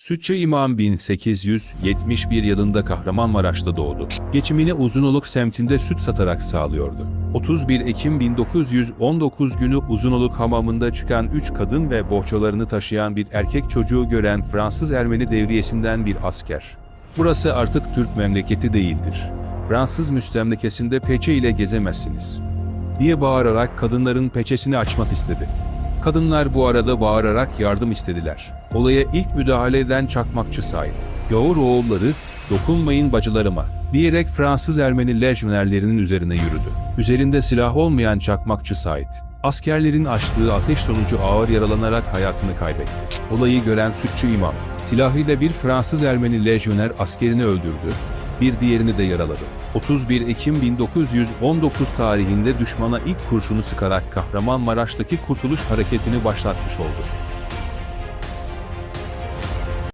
Sütçü İmam 1871 yılında Kahramanmaraş'ta doğdu. Geçimini Uzunoluk semtinde süt satarak sağlıyordu. 31 Ekim 1919 günü Uzunoluk hamamında çıkan 3 kadın ve bohçalarını taşıyan bir erkek çocuğu gören Fransız Ermeni devriyesinden bir asker. Burası artık Türk memleketi değildir. Fransız müstemlekesinde peçe ile gezemezsiniz. diye bağırarak kadınların peçesini açmak istedi. Kadınlar bu arada bağırarak yardım istediler. Olaya ilk müdahale eden çakmakçı Said. Gavur oğulları, dokunmayın bacılarıma, diyerek Fransız Ermeni lejyonerlerinin üzerine yürüdü. Üzerinde silah olmayan çakmakçı Said, askerlerin açtığı ateş sonucu ağır yaralanarak hayatını kaybetti. Olayı gören sütçü imam, silahıyla bir Fransız Ermeni lejyoner askerini öldürdü, bir diğerini de yaraladı. 31 Ekim 1919 tarihinde düşmana ilk kurşunu sıkarak Kahramanmaraş'taki Kurtuluş Hareketi'ni başlatmış oldu.